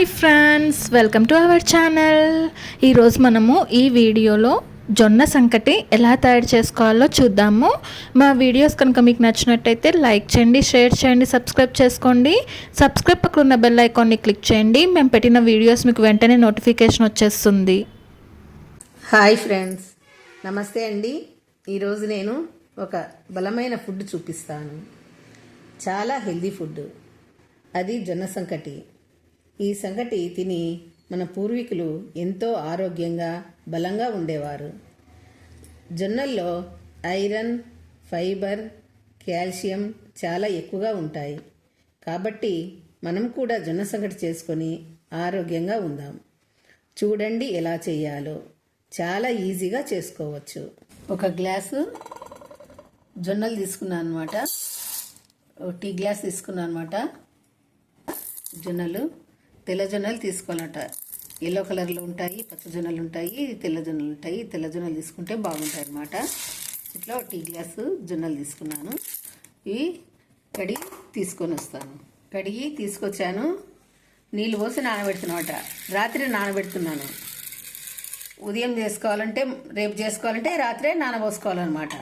Hi friends welcome to our channel ఈరోజు మనము ఈ వీడియోలో జొన్న సంకటి ఎలా తయారు చేసుకోవాలో చూద్దాము. మా వీడియోస్ కనుక మీకు నచ్చినట్టయితే లైక్ చేయండి షేర్ చేయండి సబ్స్క్రైబ్ చేసుకోండి. సబ్స్క్రైబ్ పక్కన ఉన్న బెల్ ఐకాన్ని క్లిక్ చేయండి. మేము పెట్టిన వీడియోస్ మీకు వెంటనే నోటిఫికేషన్ వచ్చేస్తుంది. హాయ్ ఫ్రెండ్స్ నమస్తే అండి. ఈరోజు నేను ఒక బలమైన ఫుడ్ చూపిస్తాను. చాలా హెల్దీ ఫుడ్ అది జొన్న సంకటి. ఈ సంగటి తిని మన పూర్వీకులు ఎంతో ఆరోగ్యంగా బలంగా ఉండేవారు. జొన్నల్లో ఐరన్ ఫైబర్ కాల్షియం చాలా ఎక్కువగా ఉంటాయి. కాబట్టి మనం కూడా జొన్న సంగటి చేసుకొని ఆరోగ్యంగా ఉందాం. చూడండి ఎలా చేయాలో. చాలా ఈజీగా చేసుకోవచ్చు. ఒక గ్లాసు జొన్నలు తీసుకున్నాను అనమాట టీ గ్లాస్ తీసుకున్నాను అనమాట జొన్నలు. తెల్ల జొన్నలు తీసుకోవాలట. ఎల్లో కలర్లో ఉంటాయి పచ్చ జొన్నలు ఉంటాయి తెల్ల జొన్నలు ఉంటాయి. తెల్ల జొన్నలు తీసుకుంటే బాగుంటాయి అనమాట ఇట్లా టీ గ్లాసు జొన్నలు తీసుకున్నాను. ఇవి కడిగి తీసుకొని వస్తాను. కడిగి తీసుకొచ్చాను. నీళ్ళు పోసి నానబెడుతున్నమాట. రాత్రి నానబెడుతున్నాను. ఉదయం చేసుకోవాలంటే రేపు చేసుకోవాలంటే రాత్రే నానబోసుకోవాలన్నమాట.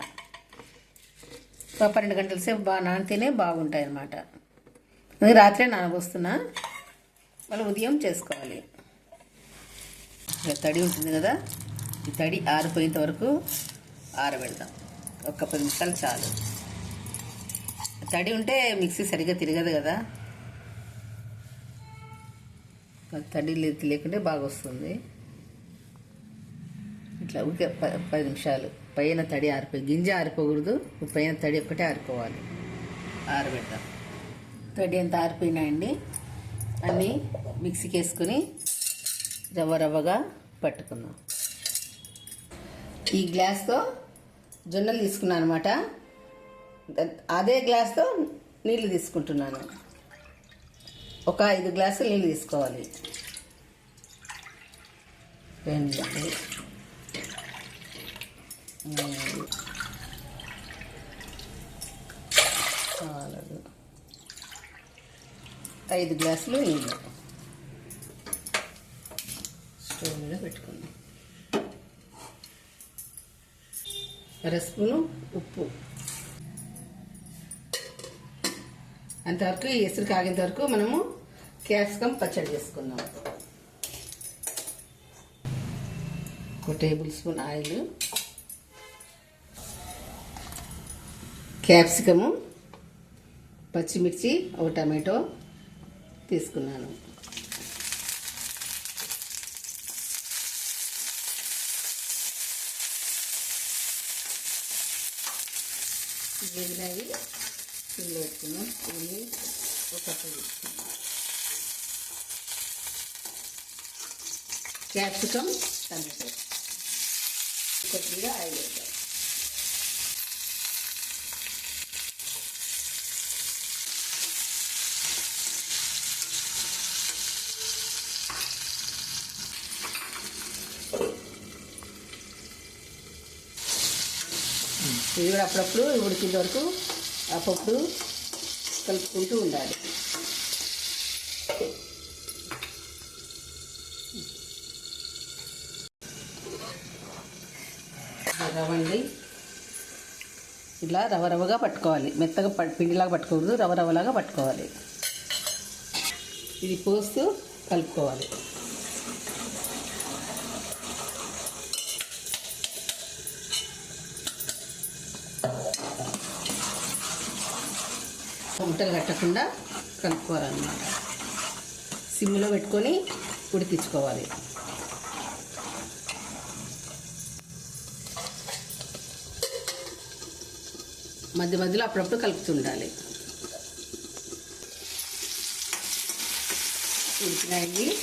ఒక పన్నెండు గంటల సేపు బాగా నానితేనే బాగుంటాయి అన్నమాట రాత్రే నానబోస్తున్నా. మళ్ళీ ఉదయం చేసుకోవాలి. తడి ఉంటుంది కదా? ఈ తడి ఆరిపోయేంత వరకు ఆరబెడదాం ఒక పది నిమిషాలు చాలు. తడి ఉంటే మిక్సీ సరిగ్గా తిరగదు కదా? తడి లేకుంటే బాగా వస్తుంది ఇట్లా ఊరికే పది నిమిషాలు. పైన తడి ఆరిపోయి గింజ ఆరిపోకూడదు. పైన తడి ఒక్కటే ఆరిపోవాలి. ఆరబెడతాం. తడి ఎంత ఆరిపోయినాయండి? అన్నీ మిక్సీకి వేసుకుని రవ్వ రవ్వగా పట్టుకుందాం. ఈ గ్లాస్తో జొన్నలు తీసుకున్నాను అనమాట అదే గ్లాస్తో నీళ్ళు తీసుకుంటున్నాను. ఒక ఐదు గ్లాసులు నీళ్ళు తీసుకోవాలి. రెండు మూడు నాలుగు ఐదు గ్లాసులు నీళ్ళు. స్టవ్ మీద పెట్టుకుందాం. అర ఉప్పు. అంతవరకు ఈ ఎసురు కాగేంత వరకు మనము క్యాప్సికమ్ పచ్చడి చేసుకుందాం. ఒక టేబుల్ స్పూన్ ఆయిల్. క్యాప్సికము పచ్చిమిర్చి ఒక టమాటో. తీసుకున్నాను. వేగినవి సిమ్లో పెట్టుకున్నాం ఇవన్నీ ఒక క్యాప్సికమ్ టమాటో. కొద్దిగా ఆయిల్ వేద్దాం. ఇవి కూడా అప్పుడప్పుడు ఉడికిన వరకు అప్పుడప్పుడు కలుపుకుంటూ ఉండాలి. రవ్వండి ఇలా రవ రవగా పట్టుకోవాలి. మెత్తగా ప- పిండిలాగా పట్టుకోకూడదు. రవ రవలాగా పట్టుకోవాలి. ఇది పోస్తూ కలుపుకోవాలి. ముట్టలు కట్టకుండా కలుపుకోవాలన్నమాట. సిమ్లో పెట్టుకొని ఉడికించుకోవాలి. మధ్య మధ్యలో అప్పుడప్పుడు కలుపుతుండాలి. ఉడికినాయి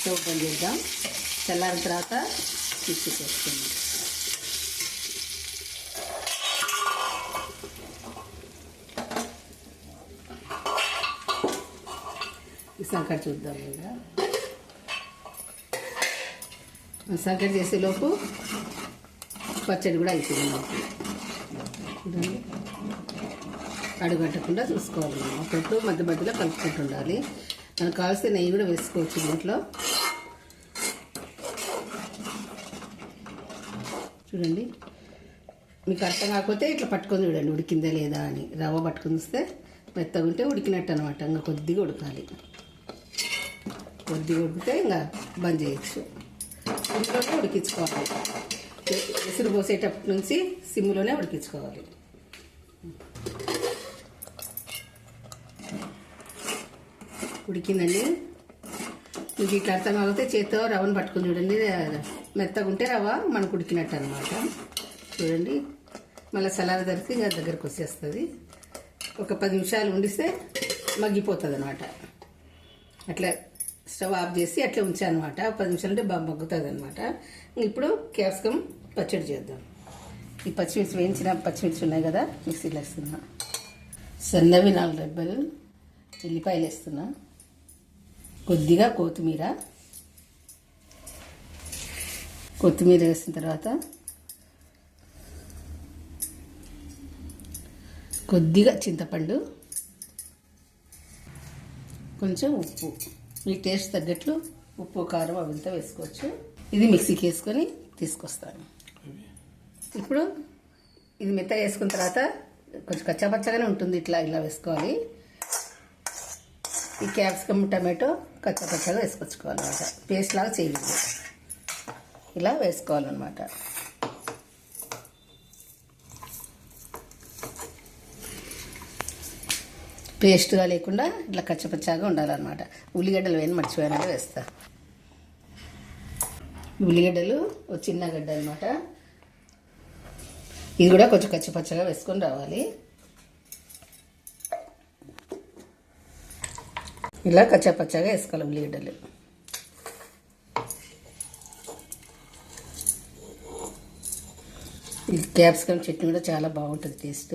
స్టవ్ బంద్ చేద్దాం. చల్లారిన తర్వాత మిక్సీ చేసుకుందాం సంకట చూద్దాం ఇంకా. సంకట చేసేలోపు పచ్చడి కూడా అయిపోయింది మాకు. అడుగట్టకుండా చూసుకోవాలి మనం. అప్పుడప్పుడు మధ్య మధ్యలో కలుపుకుంటూ ఉండాలి. మనకు కావాల్సిన నెయ్యి కూడా వేసుకోవచ్చు దీంట్లో. చూడండి. మీకు అర్థం కాకపోతే ఇట్లా పట్టుకొని చూడండి ఉడికిందా లేదా అని. రవ్వ పట్టుకొని వస్తే మెత్తగా ఉంటే ఉడికినట్టు అనమాట ఇంకా కొద్దిగా ఉడకాలి. కొద్దిగా ఉడికితే ఇంకా బంద్ చేయొచ్చు. ఇంట్లోనే ఉడికించుకోవాలి. ఎసురు పోసేటప్పటి నుంచి సిమ్లోనే ఉడికించుకోవాలి. ఉడికిందండి. మీకు ఇట్లా అర్థం కాకపోతే చేత్తో రవ్వను పట్టుకొని చూడండి. మెత్తగా ఉంటే రవ్వ మనకు ఉడికినట్టు అనమాట చూడండి. మళ్ళీ సలార ధరికి ఇంకా దగ్గరకు వచ్చేస్తుంది. ఒక పది నిమిషాలు ఉండిస్తే మగ్గిపోతుంది అనమాట అట్లా స్టవ్ ఆఫ్ చేసి అట్లా ఉంచానమాట. పది నిమిషాలు అంటే బాగా మగ్గుతుంది అనమాట ఇప్పుడు క్యాప్సికమ్ పచ్చడి చేద్దాం. ఈ పచ్చిమిర్చి వేయించిన పచ్చిమిర్చి ఉన్నాయి కదా మిక్సీలో వేస్తున్నా. సన్నవి నాలుగు రెబ్బలు ఉల్లిపాయలు వేస్తున్నా. కొద్దిగా కొత్తిమీర. కొత్తిమీర వేసిన తర్వాత కొద్దిగా చింతపండు కొంచెం ఉప్పు. మీ టేస్ట్ తగ్గట్లు ఉప్పు కారం అవంతా వేసుకోవచ్చు. ఇది మిక్సీకి వేసుకొని తీసుకొస్తాను. ఇప్పుడు ఇది మెత్తగా వేసుకున్న తర్వాత కొంచెం కచ్చాపచ్చగానే ఉంటుంది ఇట్లా ఇలా వేసుకోవాలి. ఈ క్యాప్సికమ్ టమాటో కచ్చాపచ్చగా వేసుకొచ్చుకోవాలన్నమాట పేస్ట్ లాగా చేయాలి ఇలా వేసుకోవాలన్నమాట. పేస్ట్గా లేకుండా ఇట్లా కచ్చపచ్చాగా ఉండాలన్నమాట. ఉల్లిగడ్డలు వేయని మర్చిపోయానంటే వేస్తా. ఉల్లిగడ్డలు చిన్న గడ్డ అనమాట ఇది కూడా కొంచెం కచ్చపచ్చగా వేసుకొని రావాలి. ఇలా కచ్చపచ్చగా వేసుకోవాలి ఉల్లిగడ్డలు. ఈ క్యాప్సికమ్ చట్నీ కూడా చాలా బాగుంటుంది టేస్ట్.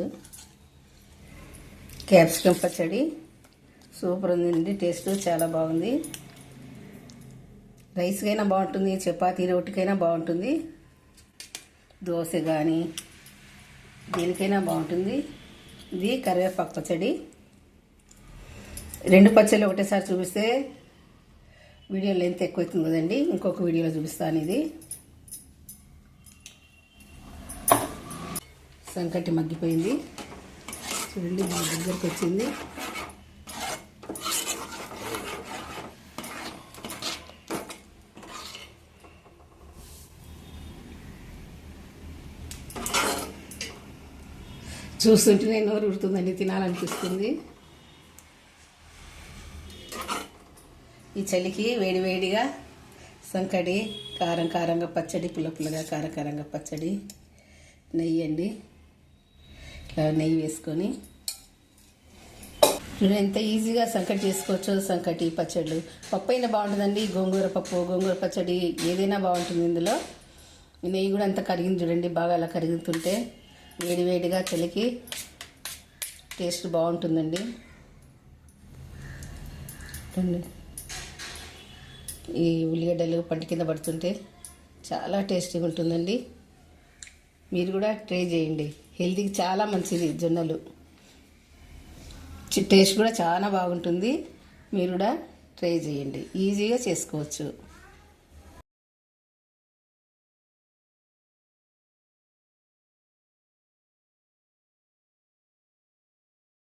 క్యాప్సికమ్ పచ్చడి. సూపర్ ఉందండి టేస్ట్ చాలా బాగుంది. రైస్కైనా బాగుంటుంది చపాతీ రోటికైనా బాగుంటుంది. దోశ కానీ దేనికైనా బాగుంటుంది. ఇది కరివేపాకు పచ్చడి. రెండు పచ్చళ్ళు ఒకటేసారి చూపిస్తే వీడియో లెంత్ ఎక్కువ అవుతుంది కదండి ఇంకొక వీడియోలో చూపిస్తాను ఇది. సంకటి మగ్గిపోయింది. చూడండి మా దగ్గరకు వచ్చింది. చూస్తుంటేనే నోరు ఉడుతుందండి తినాలనిపిస్తుంది. ఈ చలికి వేడివేడిగా సంకటి కారం కారంగా పచ్చడి పుల్ల పుల్లగా కారం కారంగా పచ్చడి నెయ్యి అండి. ఇట్లా నెయ్యి వేసుకొని. చూడండి ఎంత ఈజీగా సంకటి చేసుకోవచ్చు సంకటి పచ్చళ్ళు. పప్పు అయినా బాగుంటుందండి. గోంగూర పప్పు గోంగూర పచ్చడి ఏదైనా బాగుంటుంది ఇందులో. నెయ్యి కూడా అంత కరిగింది చూడండి బాగా అలా కరుగుతుంటే. వేడి వేడిగా చలికి టేస్ట్ బాగుంటుందండి. చూడండి. ఈ ఉల్లిగడ్డలు పంట కింద పడుతుంటే చాలా టేస్టీగా ఉంటుందండి. మీరు కూడా ట్రై చేయండి. హెల్తీకి చాలా మంచిది జొన్నలు. టేస్ట్ కూడా చాలా బాగుంటుంది. మీరు కూడా ట్రై చేయండి. ఈజీగా చేసుకోవచ్చు.